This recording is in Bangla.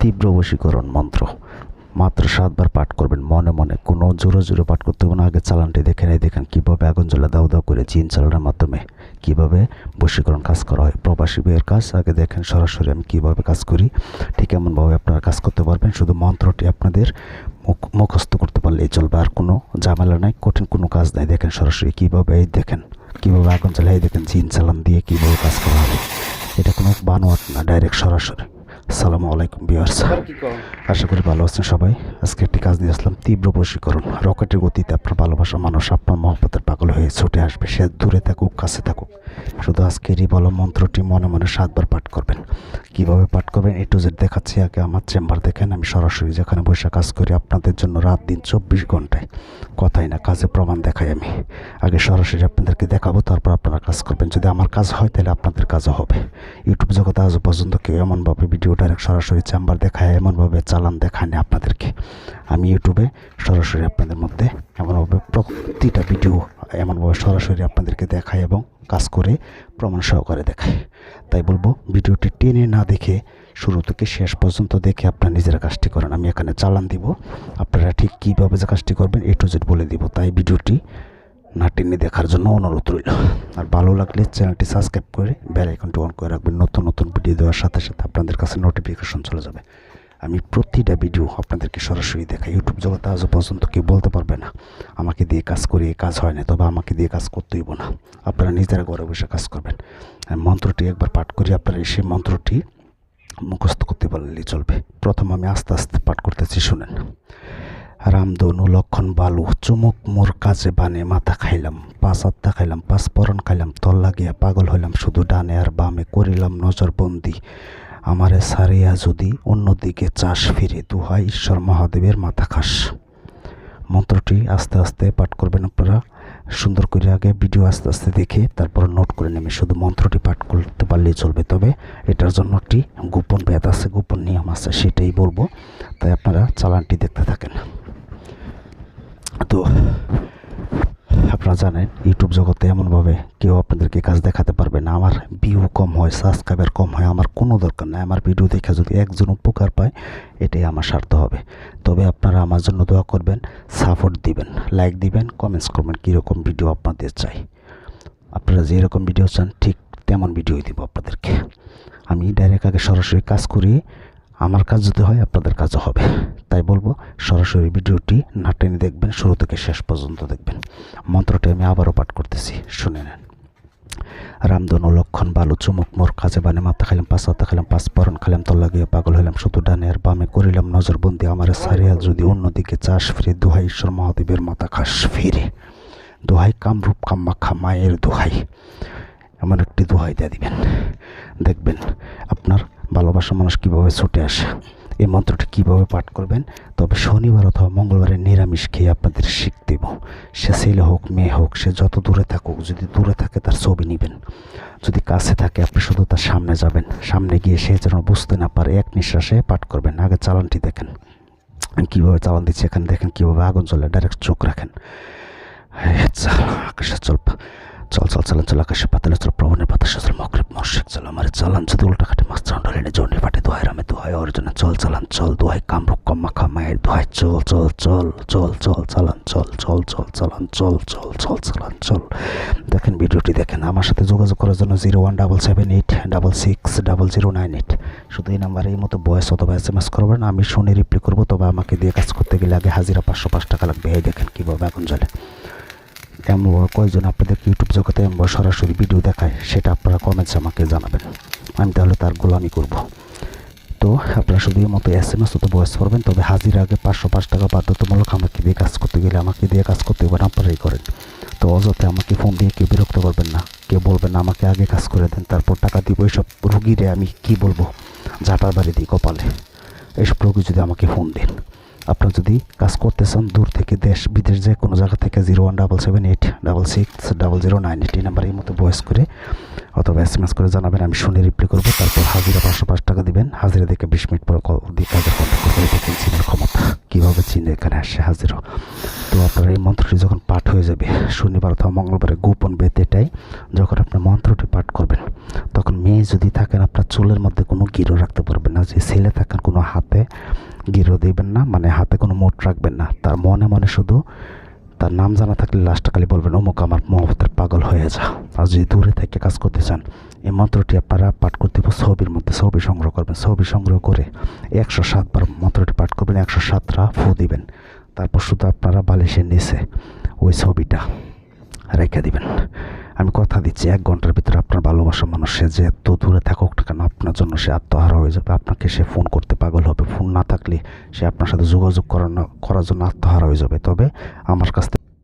তীব্র বশীকরণ মন্ত্র। মাত্র সাতবার পাঠ করবেন, মনে মনে কোনো জোরে জোরে পাঠ করতে হবে না। আগে চালানটি দেখে নেই, দেখেন কীভাবে আগুন জ্বলে দাও দাও করে জিন চালানোর মাধ্যমে কীভাবে বশীকরণ কাজ করা হয়। প্রবাসী বিয়ের কাজ, আগে দেখেন সরাসরি আমি কীভাবে কাজ করি। ঠিক এমনভাবে আপনারা কাজ করতে পারবেন, শুধু মন্ত্রটি আপনাদের মুখ- মুখস্থ করতে পারলেই চলবে। আর কোনো ঝামেলা নাই, কঠিন কোনো কাজ নাই। দেখেন সরাসরি কীভাবে, এই দেখেন কীভাবে আগুন জ্বালাই দেখেন জিন চালান দিয়ে কীভাবে কাজ করা হবে। এটা কোনো বানোয়াট না, ডাইরেক্ট সরাসরি। সালামু আলাইকুম বিয়ার্স আশা করি ভালো আছেন সবাই। আজকে একটি কাজ নিয়ে আসলাম তীব্র বশীকরণ রকেটের গতিতে আপনার ভালোবাসা মানুষ আপনার মহব্বতের পাগল হয়ে ছুটে আসবে। সে দূরে থাকুক কাছে থাকুক। শুধু আজকের এই বলো মন্ত্রটি মনে মনে সাতবার পাঠ করবেন। কীভাবে পাঠ করবেন? এ টু জেড দেখাচ্ছি আগে আমার চেম্বার দেখেন। আমি সরাসরি যেখানে বসে কাজ করি আপনাদের জন্য রাত দিন চব্বিশ ঘন্টায়। কথাই না, কাজে প্রমাণ দেখাই আমি। আগে সরাসরি আপনাদেরকে দেখাবো, তারপর আপনারা কাজ করবেন। যদি আমার কাজ হয়, তাহলে আপনাদের কাজও হবে। ইউটিউব জগতে আজও পর্যন্ত কেউ এমনভাবে ভিডিও ডাইরেক্ট সরাসরি চেম্বার দেখায়, এমনভাবে চালান দেখায়নি আপনাদেরকে। আমি ইউটিউবে সরাসরি আপনাদের মধ্যে এমনভাবে প্রতিটা ভিডিও এমনভাবে সরাসরি আপনাদেরকে দেখায় এবং কাজ করে প্রমাণ সহকারে দেখায়। তাই বলব, ভিডিওটি টেনে না দেখে শুরু থেকে শেষ পর্যন্ত দেখে আপনারা নিজেরা কাজটি করেন। আমি এখানে চালান দিব। আপনারা ঠিক কীভাবে যে কাজটি করবেন এ টু জেড বলে দিব। তাই ভিডিওটি না টেনে দেখার জন্য অনুরোধ রইল। আর ভালো লাগলে চ্যানেলটি সাবস্ক্রাইব করে বেল আইকনটি অন করে রাখবেন। নতুন নতুন ভিডিও দেওয়ার সাথে সাথে আপনাদের কাছে নোটিফিকেশন চলে যাবে। আমি প্রতিটা ভিডিও আপনাদেরকে সরাসরি দেখাই। ইউটিউব জগতে আজও পর্যন্ত কেউ বলতে পারবে না, আমাকে দিয়ে কাজ করে কাজ হয় না, তবে আমাকে দিয়ে কাজ করতেইব না। আপনারা নিজেরা ঘরে বসে কাজ করবেন। মন্ত্রটি একবার পাঠ করি, আপনারা সেই মন্ত্রটি মুখস্থ করতে পারলেই চলবে। প্রথম আমি আস্তে আস্তে পাঠ করতেছি, শুনেন। রামদনু লক্ষণ বালু, চুমুক মোর কাজে বানে মাথা খাইলাম, পাঁচ আত্মা খাইলাম, পাঁচ পরন খাইলাম তল লাগিয়া পাগল হইলাম, শুধু ডানে আর বামে করিলাম নজরবন্দি। আমারে সারিয়া যদি অন্যদিকে চাষ ফিরে দুহাই ঈশ্বর মহাদেবের মাথা খাস মন্ত্রটি আস্তে আস্তে পাঠ করবেন আপনারা। সুন্দর করে আগে ভিডিও আস্তে আস্তে দেখে তারপর নোট করে নেবেন। শুধু মন্ত্রটি পাঠ করতে পারলেই চলবে, তবে এটার জন্য একটি গোপন ব্যাধ আছে, গোপন নিয়ম আছে, সেটাই বলব। তাই আপনারা চালানটি দেখতে থাকেন। তো আপনারা জানেন ইউটিউব জগতে এমনভাবে কেউ আপনাদেরকে কাজ দেখাতে পারবে না। আমার ভিউ কম হয় সাবস্ক্রাইবার কম হয়, আমার কোনো দরকার নাই। আমার ভিডিও দেখে যদি একজন উপকার পায়, এটাই আমার স্বার্থ হবে। তবে আপনারা আমার জন্য দোয়া করবেন সাপোর্ট দিবেন লাইক দিবেন কমেন্টস করবেন কীরকম ভিডিও আপনাদের চাই। আপনারা যেরকম ভিডিও চান, ঠিক তেমন ভিডিওই দিব আপনাদেরকে। আমি ডাইরেক্ট আগে সরাসরি কাজ করি আমার কাজ যদি হয়, আপনাদের কাজও হবে। তাই বলব, সরাসরি ভিডিওটি না টেনে দেখবেন, শুরু থেকে শেষ পর্যন্ত দেখবেন। মন্ত্রটি আমি আবারও পাঠ করতেছি, শুনে নেন। রামদন লক্ষণ বালু চুমুক মোর কাজে বানে মাথা খাইলাম, পাঁচ হাতে খাইলাম, পাঁচ পরন খাইলাম, তল্লা গিয়ে পাগল হইলাম, শুধু ডানে আর বামে করিলাম নজরবন্দি আমার সারিয়া যদি অন্যদিকে চাষ ফিরে, দোহাই ঈশ্বর মহাদেবের মাথা খাস ফিরে। দোহাই কামরূপ কাম্মাখা মায়ের দোহাই, এমন একটি দোহাই দিয়ে দিবেন। দেখবেন, আপনার ভালোবাসা মানুষ কীভাবে ছুটে আসে, এই মন্ত্রটি কীভাবে পাঠ করবেন? তবে শনিবার অথবা মঙ্গলবারে নিরামিষ খেয়ে আপনাদের শিখ দেব। সে ছেলে হোক, মেয়ে হোক, সে যত দূরে থাকুক, যদি দূরে থাকে তার ছবি নেবেন। যদি কাছে থাকে, আপনি শুধু তার সামনে যাবেন। সামনে গিয়ে সে যেন বুঝতে না পারে, এক নিঃশ্বাসে পাঠ করবেন। আগে চালানটি দেখেন। কীভাবে চালান দিচ্ছি এখানে দেখেন, কীভাবে আগুন জ্বলে ডাইরেক্ট চোখ রাখেন। চল, আকাশে চল চল চল চালান চল, আকাশে পাতালে চল প্রবণের বাতাসে চল মকরেব মর্শেক চল, আমার চালান যদি উল্টা চন্ডলিনে জন্ডি ফাটে দোহাই রামে, দোহাই অর্জনে, চল চালান, চল দোহাই কামরুক কম্মা খামায়ের, দোহাই চল চল চল চল চল চালান, চল চল চল চালান, চল চল চল চালান, চল। দেখেন ভিডিওটি দেখেন, আমার সাথে যোগাযোগ করার জন্য zero one double seven eight double six double zero nine eight. শুধু এই নাম্বারে এই মতো বয়স অথবা এস এম এস করবেন, আমি শুনে রিপ্লাই করব, তবে আমাকে দিয়ে কাজ করতে গেলে আগে হাজিরা পাঁচশো পাঁচ টাকা লাগবে। এই দেখেন কীভাবে এখন চলে এমন কয়েকজন আপনাদের ইউটিউব জগতে এমন সরাসরি ভিডিও দেখায়, সেটা আপনারা কমেন্টস আমাকে জানাবেন। আমি তাহলে তার গোলামি করব। তো আপনারা শুধু মতো এস এম এস তো বয়স করবেন, তবে হাজির আগে পাঁচশো পাঁচ টাকা বাধ্যতামূলক আমাকে দিয়ে কাজ করতে গেলে আমাকে দিয়ে কাজ করতে হবে আপনারাই করেন। তো অযথা আমাকে ফোন দিয়ে কেউ বিরক্ত করবেন না, কেউ বলবেন না, আমাকে আগে কাজ করে দেন, তারপর টাকা দিব এইসব রুগীরে আমি কি বলব? ঝাঁটার বাড়ি দিই কপালে। এইসব রোগী যদি আমাকে ফোন দেন। আপনারা যদি কাজ করতে চান দূর থেকে দেশ, বিদেশ যে কোনো জায়গা থেকে zero one double seven eight double six double zero nine eight, এই নাম্বার এই মতো ভয়েস করে অথবা এস এম এস করে জানাবেন, আমি শুনে রিপ্লাই করব, তারপর হাজিরা পাঁচশো পাঁচ টাকা দিবেন। হাজিরা দেখে বিশ মিনিট পর কল দিয়ে কাজে কন্ট্যাক্ট করবেন দেখেন চিনের ক্ষমতা, কীভাবে চিনে এখানে আসে হাজিরা। তো আপনার এই মন্ত্রটি যখন পাঠ হয়ে যাবে, শনিবার অথবা মঙ্গলবারে গোপন বেতেটাই যখন আপনার মন্ত্রটি পাঠ করবেন, তখন মেয়ে যদি থাকেন, আপনার চুলের মধ্যে কোনো গিরো রাখতে পারবেন না, যে ছেলে থাকেন কোনো হাতে গিরো দিবেন না মানে হাতে কোনো মোট রাখবেন না। তার মনে মনে শুধু তার নাম জানা থাকলে লাস্টটা খালি বলবেন, অমুক আমার মহব্বতের পাগল হয়ে যা। আর যদি দূরে থেকে কাজ করতে চান, এই মন্ত্রটি আপনারা পাঠ করতে ছবির মধ্যে ছবি সংগ্রহ করবেন, ছবি সংগ্রহ করে একশো সাতবার মন্ত্রটি পাঠ করবেন, একশো সাতটা ফু দিবেন। তারপর শুধু আপনারা বালিশের নিচে ওই ছবিটা রেখে দিবেন। আমি কথা দিচ্ছি, এক ঘণ্টার ভিতরে আপনার ভালোবাসা মানুষ, সে যে এত দূরে থাকুক না কেন, আপনার জন্য সে আত্মহারা হয়ে যাবে। আপনাকে সে ফোন করতে পাগল হবে। ফোন না থাকলে সে আপনার সাথে যোগাযোগ করানো, করার জন্য আত্মহারা হয়ে যাবে। তবে আমার কাছ থেকে